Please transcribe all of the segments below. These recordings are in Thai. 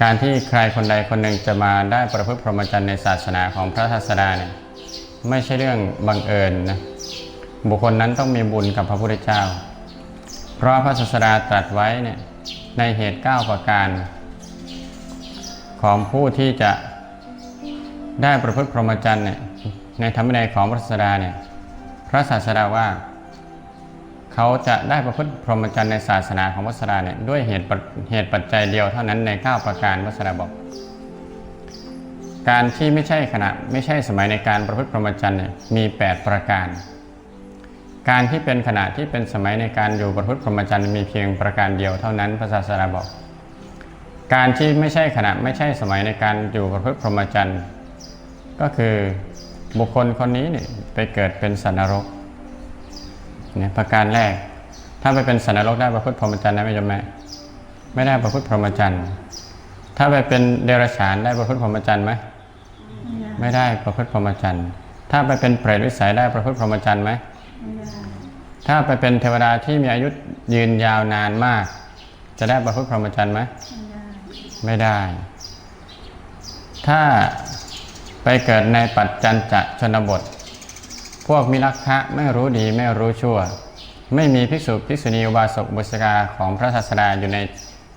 การที่ใครคนใดคนหนึ่งจะมาได้ประพฤติพรหมจรรย์ในศาสนาของพระศาสดาเนี่ยไม่ใช่เรื่องบังเอิญนะบุคคลนั้นต้องมีบุญกับพระพุทธเจ้า เพราะพระศาสดาตรัสไว้เนี่ยในเหตุ 9 ประการ ของผู้ที่จะได้ประพฤติพรหมจรรย์เนี่ยในธรรมวินัยของพระศาสดาเนี่ยพระศาสดาว่า เขาจะได้ประพฤติพรหมจรรย์ในศาสนาของพระสดาเนี่ยด้วยเหตุเหตุปัจจัยเดียวเท่านั้นใน 9 ประการพระสดาบอก การที่ไม่ใช่ขณะไม่ใช่สมัยในการประพฤติพรหมจรรย์เนี่ยมี 8 ประการ การที่เป็นขณะที่เป็นสมัยในการอยู่ประพฤติพรหมจรรย์มีเพียงประการเดียวเท่านั้นพระศาสดาบอก การที่ไม่ใช่ขณะไม่ใช่สมัยในการอยู่ประพฤติพรหมจรรย์ก็คือบุคคลคนนี้เนี่ยไปเกิดเป็นสันนรก นี่ยประการแรก ถ้าไปเป็นสันนรกได้ประพฤติพรหมจรรย์ได้ไหมโยมแม่ไม่ได้ประพฤติพรหมจรรย์ถ้าไปเป็นเดรัจฉานได้ประพฤติพรหมจรรย์ไหมไม่ได้ประพฤติพรหมจรรย์ถ้าไปเป็นเปรตวิสัยได้ประพฤติพรหมจรรย์ไหมถ้าไปเป็นเทวดาที่มีอายุยืนยาวนานมาก จะได้ประพฤติพรหมจรรย์ไหมไม่ได้ ถ้าไปเกิดในปัจจันจะชนบท พวกมิลักคะไม่รู้ดีไม่รู้ชั่ว ไม่มีภิกษุภิกษุณีอุบาสกอุบาสิกาของพระศาสดาอยู่ใน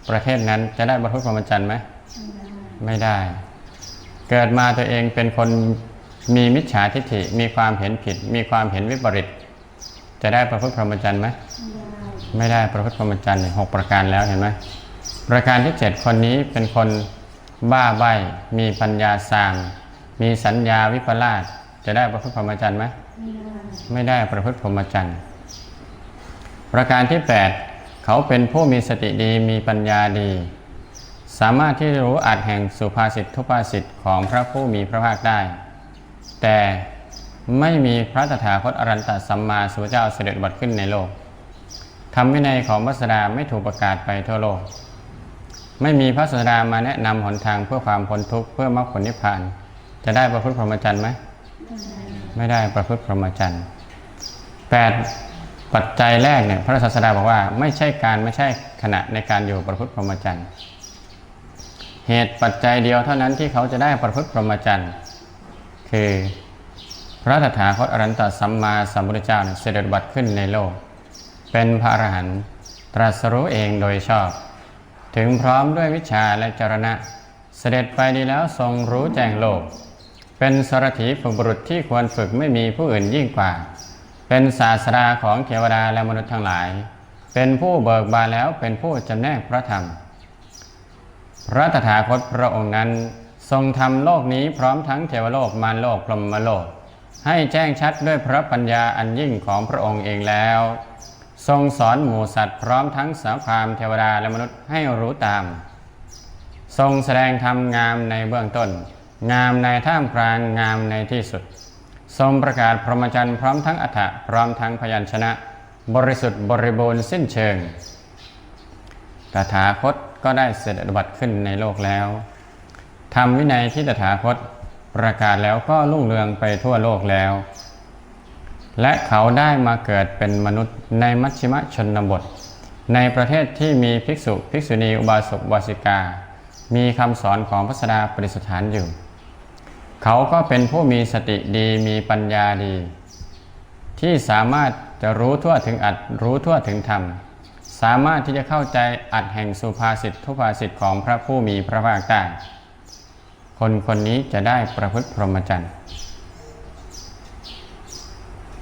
ประเทศนั้นจะได้บรรลุพรหมจรรย์ไหมไม่ได้ เกิดมาตัวเองเป็นคนมีมิจฉาทิฏฐิมีความเห็นผิด มีความเห็นวิปริตจะได้ประพฤติพรหมจรรย์ไหมไม่ได้ประพฤติพรหมจรรย์เนี่ยหกประการแล้วเห็นไหมประการที่เจ็ดคนนี้เป็นคนบ้าใบ้มีปัญญาสามมีสัญญาวิปลาสจะได้ประพฤติพรหมจรรย์ไหม ไม่ได้ประพฤติพรหมจรรย์ ประการที่ 8 เขาเป็นผู้มีสติดีมีปัญญาดี สามารถที่จะรู้อัดแห่งสุภาษิตทุภาษิตของพระผู้มีพระภาคได้ แต่ไม่มีพระตถาคตอรันตสัมมาสัมพุทธเจ้าเสด็จบัตรขึ้นในโลกธรรมวินัยของพระศาสดาไม่ถูกประกาศไปทั่วโลก ไม่มีพระศาสดามาแนะนำหนทางเพื่อความพ้นทุกข์เพื่อมรรคผลนิพพาน จะได้ประพฤติพรหมจรรย์ไหม ไม่ได้ประพฤติพรหมจรรย์แปดปัจจัยแรกเนี่ยพระศาสดาบอกว่าไม่ใช่การไม่ใช่ขณะในการอยู่ประพฤติพรหมจรรย์เหตุปัจจัยเดียวเท่านั้นที่เขาจะได้ประพฤติพรหมจรรย์คือพระตถาคตอรันตสัมมาสัมพุทธเจ้าเนี่ยเสด็จบัตรขึ้นในโลก เป็นพระอรหันต์ตรัสรู้เองโดยชอบ ถึงพร้อมด้วยวิชาและจรณะ เสด็จไปดีแล้วทรงรู้แจ้งโลก เป็นสรถีฝึกบุรุษที่ควรฝึกไม่มีผู้อื่นยิ่งกว่า เป็นศาสดาของเทวดาและมนุษย์ทั้งหลาย เป็นผู้เบิกบานแล้วเป็นผู้จำแนกพระธรรม พระตถาคตพระองค์นั้นทรงทำโลกนี้พร้อมทั้งเทวโลกมารโลกพรหมโลก ให้แจ้งชัดด้วยพระปัญญาอันยิ่งของพระองค์เองแล้ว ทรงสอนหมู่สัตว์พร้อมทั้งสาพามเทวดาและมนุษย์ให้รู้ตาม ทรงแสดงธรรมงามในเบื้องต้น งามในท่ามกลางงามในที่สุด ทรงประกาศพรหมจรรย์พร้อมทั้งอัฏฐะพร้อมทั้งพยัญชนะ บริสุทธิ์บริบูรณ์สิ้นเชิง ตถาคตก็ได้เสด็จบัตรขึ้นในโลกแล้วทำวินัยที่ตถาคตประกาศแล้วก็รุ่งเรืองไปทั่วโลกแล้ว และเขาได้มาเกิดเป็นมนุษย์ในมัชชิมชนบท ในประเทศที่มีภิกษุ ภิกษุณีอุบาสกบาสิกา มีคำสอนของพระสดาปริสถานอยู่ เขาก็เป็นผู้มีสติดีมีปัญญาดี ที่สามารถจะรู้ทั่วถึงอัดรู้ทั่วถึงธรรม สามารถที่จะเข้าใจอัดแห่งสุภาษิตทุภาษิตของพระผู้มีพระภาคได้คนคนนี้จะได้ประพฤติพรหมจรรย์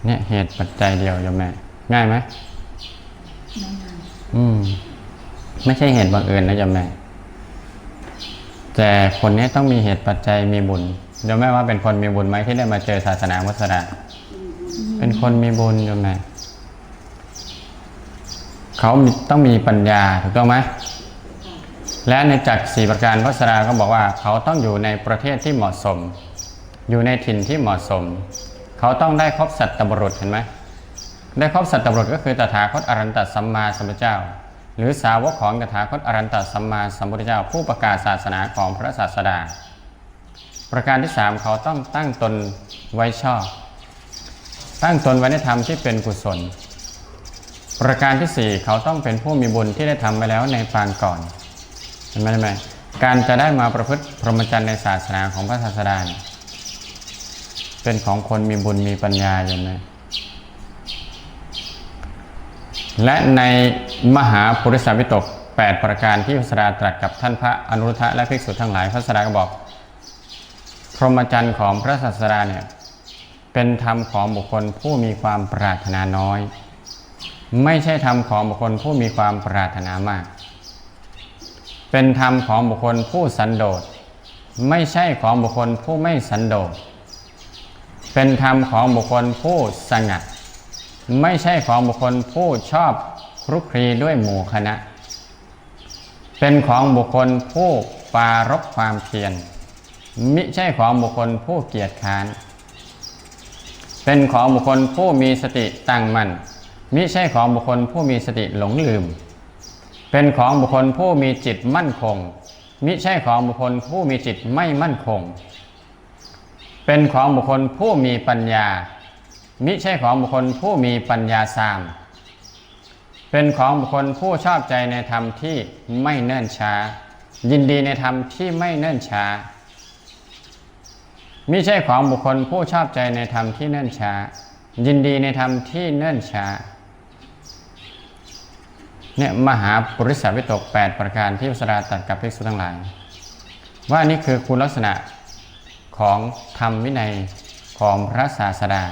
เนี่ยเหตุปัจจัยเดียวโยมแม่ง่ายไหมอืม ไม่ใช่เหตุบังเอิญนะโยมแม่แต่คนนี้ต้องมีเหตุปัจจัยมีบุญ โยมแม่ว่าเป็นคนมีบุญไหมที่ได้มาเจอศาสนาวัสดาเป็นคนมีบุญโยมแม่เขามีต้องมีปัญญาถูกต้องไหมและในจักรสี่ประการพระสดาก็บอกว่า เขาต้องอยู่ในประเทศที่เหมาะสม อยู่ในถิ่นที่เหมาะสม เขาต้องได้ครบสัตตบรุษเห็นไหมได้ครบสัตตบรุษก็คือตถาคตอรันตสัมมาสัมพุทธเจ้า หรือสาวกของตถาคตอรันตสัมมาสัมพุทธเจ้า ผู้ประกาศศาสนาของพระศาสดา ประการที่สามเขาต้องตั้งตนไว้ชอบ ตั้งตนไว้ในธรรมที่เป็นกุศล ประการที่สี่เขาต้องเป็นผู้มีบุญที่ได้ทำไปแล้วในปางก่อนเห็นไหมไหมการจะได้มาประพฤติพรหมจรรย์ในศาสนาของพระศาสดาเป็นของคนมีบุญมีปัญญาอย่างไรและในมหาปุริสวิตก 8 ประการที่พระศาสดาตรัสกับท่านพระอนุรุทธะและภิกษุทั้งหลายพระศาสดาก็บอก พรหมจรรย์ของพระศาสดาเนี่ยเป็นธรรมของบุคคลผู้มีความปรารถนาน้อย ไม่ใช่ธรรมของบุคคลผู้มีความปรารถนามาก เป็นธรรมของบุคคลผู้สันโดษ ไม่ใช่ของบุคคลผู้ไม่สันโดษ เป็นธรรมของบุคคลผู้สงัด ไม่ใช่ของบุคคลผู้ชอบครุกคลีด้วยหมู่คณะ เป็นของบุคคลผู้ปรารบความเพียร มิใช่ของบุคคลผู้เกียจค้าน เป็นของบุคคลผู้มีสติตั้งมั่นมิใช่ของบุคคลผู้มีสติหลงลืม เป็นของบุคคลผู้มีจิตมั่นคง มิใช่ของบุคคลผู้มีจิตไม่มั่นคง เป็นของบุคคลผู้มีปัญญา มิใช่ของบุคคลผู้มีปัญญาสาม เป็นของบุคคลผู้ชอบใจในธรรมที่ไม่เนิ่นช้า ยินดีในธรรมที่ไม่เนิ่นช้า มิใช่ของบุคคลผู้ชอบใจในธรรมที่เนิ่นช้า ยินดีในธรรมที่เนิ่นช้าเนี่ยมหาปุริสาวิตก 8 ประการที่พระสดาตัดกับภิกษุทั้งหลาย ว่านี่คือคุณลักษณะของธรรมวินัยของพระศาสดา